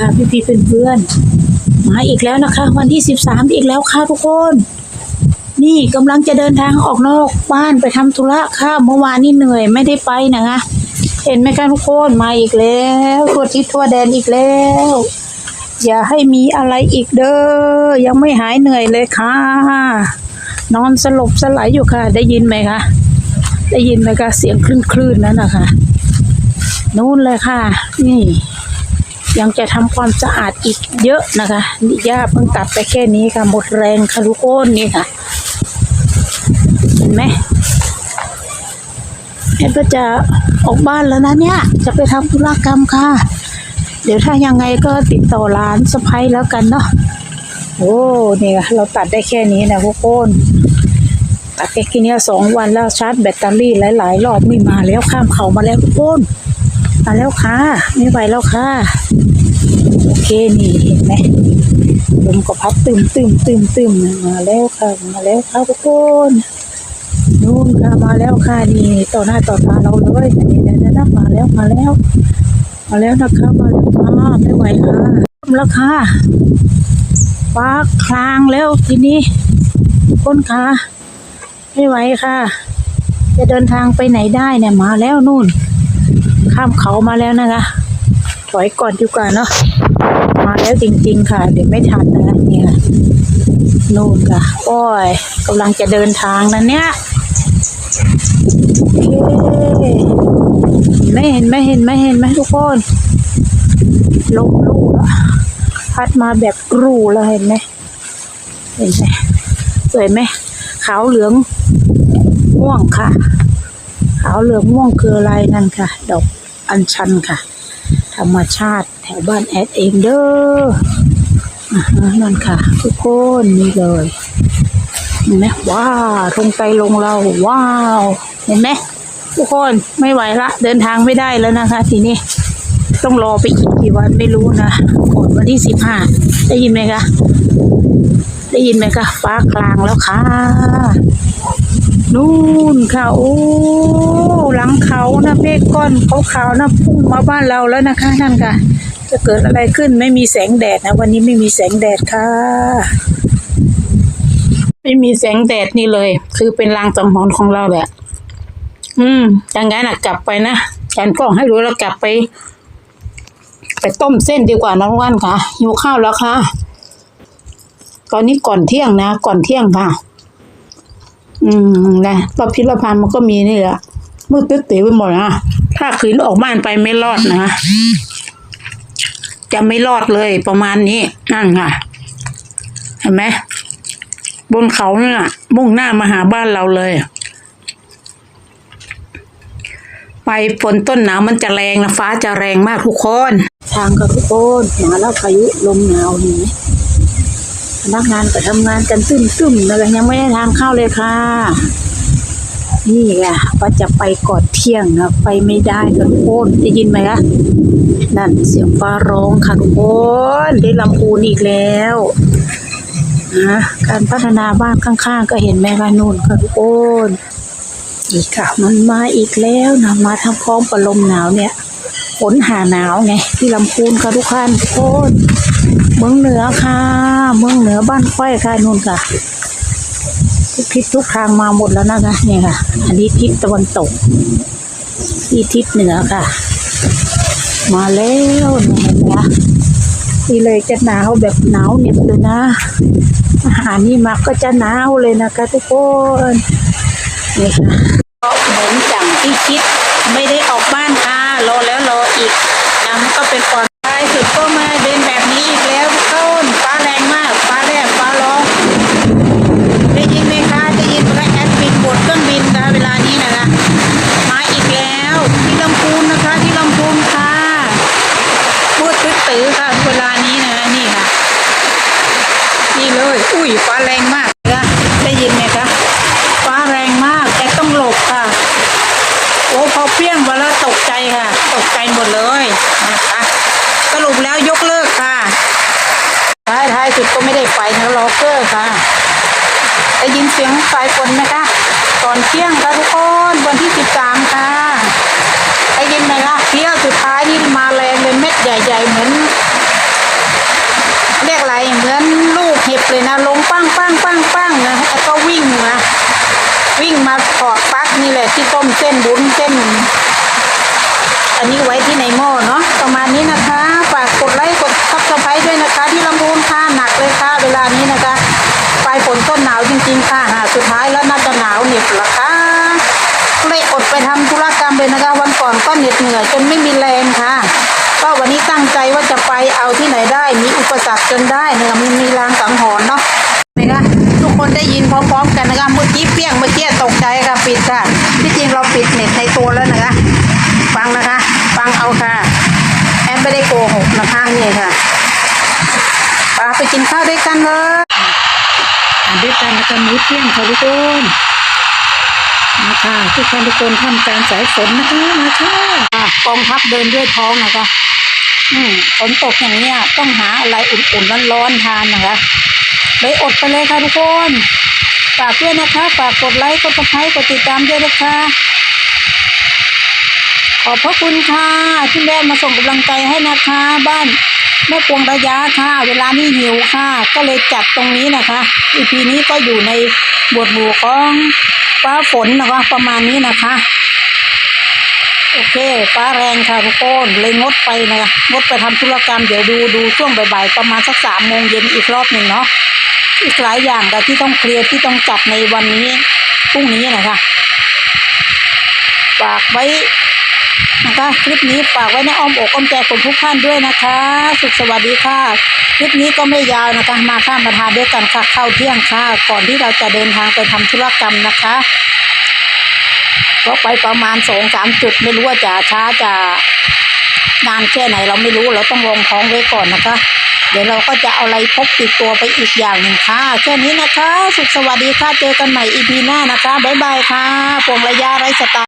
ค่ะพี่พี่เพื่อนๆมาอีกแล้วนะคะ วันที่สิบสามอีกแล้วค่ะทุกคน นี่กำลังจะเดินทางออกนอกบ้านไปทำธุระค่ะเมื่อวานนี่เหนื่อยไม่ได้ไปนะคะเห็นไหมคะทุกคนมาอีกแล้วทั่วทิศทั่วแดนอีกแล้ว อย่าให้มีอะไรอีกเด้อยังไม่หายเหนื่อยเลยค่ะ นอนสลบสลายอยู่ค่ะ ได้ยินไหมคะได้ยินไหมคะเสียงคลื่นๆนั่นนะคะนู่นเลยค่ะ นี่ ยังจะทำความสะอาดอีกเยอะนะคะนี่ย่าเพิ่งตัดไปแค่นี้ค่ะ หมดแรงค่ะทุกคนนี่ค่ะ เห็นไหมแม่ก็จะออกบ้านแล้วนะเนี่ย จะไปทำธุรกรรมค่ะ เดี๋ยวถ้ายังไงก็ติดต่อร้านสะพ้ยแล้วกันเนาะโอ้นี่ค่ะเราตัดได้แค่นี้นะทุกคนตัดแค่นี้สองวันแล้วชาร์จแบตเตอรี่หลาย ๆ รอบไม่มาแล้วข้ามเขามาแล้วทุกคน มาแล้วค่ะไม่ไหวแล้วค่ะ โอเคนี่เห็นไหมลมก็พัดตึมตึมตึมตึมมาแล้วค่ะ มาแล้วค่ะทุกคนนู่นค่ะมาแล้วค่ะนี่ต่อหน้าต่อตาเราเลยนี่นี่นี่นะมาแล้วมาแล้ว มาแล้วนะคะมาแล้วค่ะไม่ไหวค่ะทำแล้วค่ะฟ้าคลางแล้วทีนี้คนค่ะไม่ไหวค่ะ จะเดินทางไปไหนได้เนี่ยมาแล้วนู่น ข้ามเขามาแล้วนะคะ ถอยก่อนดีกว่าเนาะมาแล้วจริง ๆ ค่ะ เดี๋ยวไม่ทันนะนี่ค่ะนู่นค่ะ โอ้ยกำลังจะเดินทางนะเนี่ยโอเคไม่เห็นไม่เห็นไม่เห็นไหมทุกคนลมลู่อะพัดมาแบบกรูเลยเห็นไหมเห็นไหมสวยไหมขาวเหลืองม่วงค่ะ ขาวเหลืองม่วงคืออะไรนั่นค่ะ ดอก อัญชันค่ะ ธรรมชาติแถวบ้านแอดเองเด้ออ่าฮะนั่นค่ะ ทุกคนนี่เลยเห็นไหมว้าวลงไปลงเราว้าว เห็นไหมทุกคนไม่ไหวละ เดินทางไม่ได้แล้วนะคะ ทีนี้ต้องรอไปอีกกี่วันไม่รู้นะก่อนวันที่สิบห้าได้ยินไหมคะได้ยินไหมคะฟ้ากลางแล้วค่ะ นู่นค่ะโอ้หลังเขานะเมฆก้อนขาวๆนะพุ่งมาบ้านเราแล้วนะคะนั่นค่ะ จะเกิดอะไรขึ้นไม่มีแสงแดดนะวันนี้ไม่มีแสงแดดค่ะ ไม่มีแสงแดดนี่เลย คือเป็นลางสังหรณ์ของเราแหละอืมย่างนั้นนะกลับไปนะฉันก็ให้รู้แล้วกลับไป ไปต้มเส้นดีกว่าน้องวันค่ะหิวข้าวแล้วค่ะ ตอนนี้ก่อนเที่ยงนะ ก่อนเที่ยงค่ะ อืมนะรอพิรพันธ์มันก็มีนี่แหละมืดตึ๊ดตีไปหมดนะถ้าขืนออกบ้านไปไม่รอดนะจะไม่รอดเลยประมาณนี้นั่นค่ะ เห็นไหมบนเขาเนี่ยมุ่งหน้ามาหาบ้านเราเลย ไปฝนต้นหนาวมันจะแรงนะฟ้าจะแรงมากทุกคน ทางกับทุกคนมาแล้วพายุลมหนาวนี่ พนักงานก็ทำงานกันตึ้มตึ้มๆนะคะยังไม่ได้ทานข้าวเลยค่ะ นี่ไงว่าจะไปก่อนเที่ยงนะไปไม่ได้กันโคนได้ยินไหมคะนั่นเสียงฟ้าร้องค่ะทุกคนได้ลำพูนอีกแล้วนะการพัฒนาบ้านข้างๆ ก็เห็นแม่กานูนค่ะทุกคนอีกค่ะ มันมาอีกแล้วนะมาทำพร้อมกับลมหนาวเนี่ย ฝนหาหนาวไงที่ลำพูนค่ะทุกท่านทุกคนเมืองเหนือค่ะ เมืองเหนือบ้านค่อยค่ะนู่นค่ะ ทุกทิศทุกทางมาหมดแล้วนะคะเนี่ยค่ะ อันนี้ทิศตะวันตกนี่ทิศเหนือค่ะ มาแล้วเนี่เห็นไหมคะนี่เลยจะหนาวแบบหนาวเหน็บเลยนะ อาหารนี่มาก็จะหนาวเลยนะคะทุกคนนี่ค่ะเหมือนจังที่คิดไม่ได้ออกบ้านค่ะรอแล้ว อีกนะก็เป็นก่อนท้ายสุดก็มาเดินแบบนี้อีกแล้วทุกคนฟ้าแรงมากฟ้าแลบฟ้าร้องได้ยินไหมคะได้ยินไหมแอดมินบดเครื่องบินนะเวลานี้นะคะมาอีกแล้วที่ลำพูนนะคะที่ลำพูนค่ะพูดตื้อตื้อค่ะเวลานี้นะนี่ค่ะนี่เลยอุ้ยฟ้าแรงมากนะได้ยินไหมคะ ฟ้าแรงมากแต่ต้องหลบค่ะ โอ้พอเพี้ยงมาแล้วตกใจค่ะ ตกใจหมดเลยนะคะสรุปแล้วยกเลิกค่ะ ท้ายท้ายสุดก็ไม่ได้ไปนะล็อกเกอร์ค่ะ ได้ยินเสียงสายฝนไหมคะ ก่อนเที่ยงค่ะทุกคนวันที่สิบสามค่ะ ได้ยินไหมคะเที่ยวสุดท้ายนี่มาแรงเลยเม็ดใหญ่ ๆ เหมือน เลยนะลงปั้งปั้งปั้งปั้งนะแล้วก็วิ่งมาวิ่งมาถอดปลั๊กนี่แหละที่ต้มเส้นบุญเส้น อันนี้ไว้ที่ในหม้อเนาะประมาณนี้นะคะ ฝากกดไลค์กดซับสไครต์ด้วยนะคะ ที่ลำพูนค่ะหนักเลยค่ะเวลานี้นะคะปลายฝนต้นหนาวจริงๆค่ะหาสุดท้ายแล้วน่าจะหนาวเหน็บละค่ะเลยอดไปทำธุรกรรมเลยนะคะ วันก่อนก็เหน็ดเหนื่อยจนไม่มีแรงค่ะ ก็วันนี้ตั้งใจว่าจะไปเอาที่ไหนได้ มีอุปสรรคจนได้นะคะมันมีรางสังหรณ์เนาะนะคะทุกคนได้ยิน พร้อมๆกันนะคะเมื่อกี้เปี้ยงเมื่อกี้ตกใจค่ะปิดค่ะที่จริงเราปิดเน็ตในตัวแล้วนะคะ ฟังนะคะ ฟังเอาค่ะ แอมไม่ได้โกหกนะคะนี่ค่ะปาไปกินข้าวด้วยกันเลยอ่านด้วยกันนะคะมื้อเที่ยงค่ะทุกคนมาค่ะทุกคนทุกคนทำการสายฝนนะคะมาค่ะอะกองทัพเดินด้วยท้องนะคะอืมฝนตกอย่างเนี้ยต้องหาอะไรอุ่นๆร้อนๆทานนะคะเลยอดไปเลยค่ะทุกคน ฝากด้วยนะคะ ฝากกดไลค์กดติดตามกดติดตามด้วยนะคะ ขอบพระคุณค่ะที่แม่มาส่งกำลังใจให้นะคะ บ้านแม่ปวงระยะค่ะ เวลานี้หิวค่ะ ก็เลยจัดตรงนี้นะคะอีพีนี้ก็อยู่ในบทหมู่ของฟ้าฝนนะคะประมาณนี้นะคะ โอเค ฟ้าแรงค่ะทุกคนเลยงดไปนะคะงดไปทำธุรกรรมเดี๋ยวดูดูช่วงบ่ายๆประมาณสักสามโมงเย็นอีกรอบหนึ่งเนาะ อีกหลายอย่างแต่ที่ต้องเคลียร์ที่ต้องจัดในวันนี้พรุ่งนี้นะคะฝากไว้นะคะคลิปนี้ฝากไว้ในอ้อมอกอ้อมใจคนทุกท่านด้วยนะคะ สุขสวัสดีค่ะ คลิปนี้ก็ไม่ยาวนะคะ มาข้ามมาทานด้วยกันค่ะเข้าเที่ยงค่ะ ก่อนที่เราจะเดินทางไปทำธุรกรรมนะคะก็ไปประมาณสองสามจุดไม่รู้ว่าจะช้าจะนานแค่ไหนเราไม่รู้เราต้องลองท้องไว้ก่อนนะคะ เดี๋ยวเราก็จะเอาอะไรพกติดตัวไปอีกอย่างหนึ่งค่ะ แค่นี้นะคะ สุขสวัสดีค่ะ เจอกันใหม่อีพีหน้านะคะ บ๊ายบายค่ะปวงระยะไรสตล์